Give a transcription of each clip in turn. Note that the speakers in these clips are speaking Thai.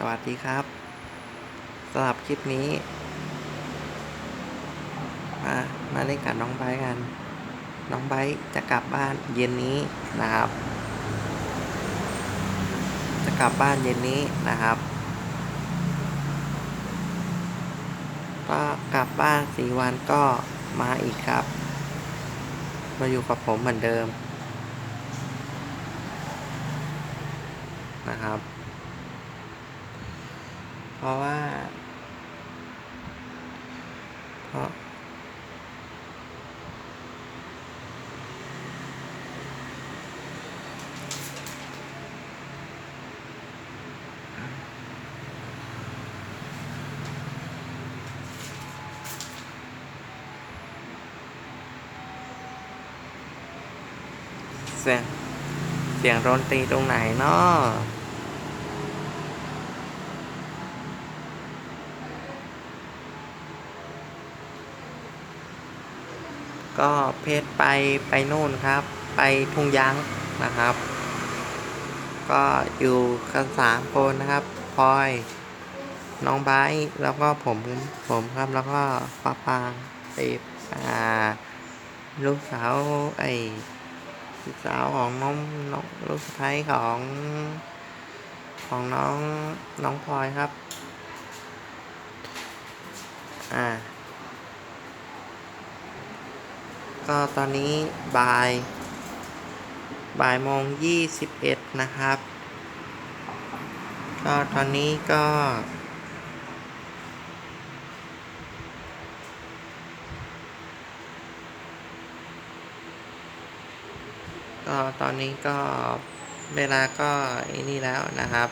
สวัสดีครับสำหรับคลิปนี้ มา มาเล่นกับน้องไบกัน น้องไบจะกลับบ้านเย็นนี้นะครับ จะกลับบ้านเย็นนี้นะครับ ก็กลับบ้านสี่วันก็มาอีกครับ มาอยู่กับผมเหมือนเดิมนะครับ เพราะว่า เพราะ เสียง เสียงดนตรีตรงไหนเนาะ ก็เพจไปไปนู่นครับ ไปทุ่งยางนะครับ ก็อยู่กันสามคนนะครับพลอยน้องไบแล้วก็ผมผมครับแล้วก็ป้าปางไออ่าลูกสาวไอลูกสาวของน้องน้องลูกสะใภ้ของ ของน้องน้องพลอยครับ อ่า ก็ตอนนี้บ่าย บ่ายโมงยี่สิบเอ็ดนะครับ ก็ตอนนี้ก็ ก็ตอนนี้ก็เวลาก็ไอ้นี่แล้วนะครับ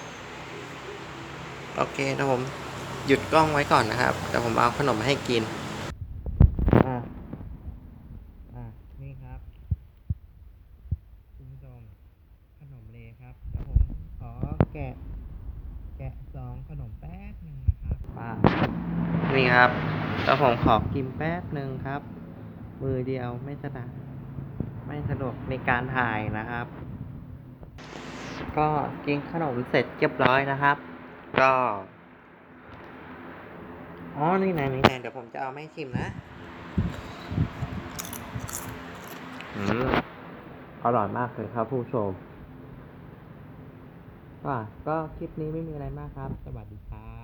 โอเคนะผมหยุดกล้องไว้ก่อนนะครับเดี๋ยวผมเอาขนมมาให้กิน อ่า อ่า นี่ครับ คุณผู้ชม ขนมเลครับเดี๋ยวผมขอแกะ แกะซองขนมแป๊บหนึ่งนะครับป้านี่ครับแล้วผมขอกินแป๊บหนึ่งครับ มือเดียวไม่สะดวกไม่สะดวกในการถ่ายนะครับ ก็กินขนมเสร็จเรียบร้อยนะครับ ก็อ๋อนี่ไงนี่ไงเดี๋ยวผมจะเอาไม่ชิมนะอืมอร่อยมากเลยครับผู้ชม ก็ก็คลิปนี้ไม่มีอะไรมากครับ สวัสดีครับ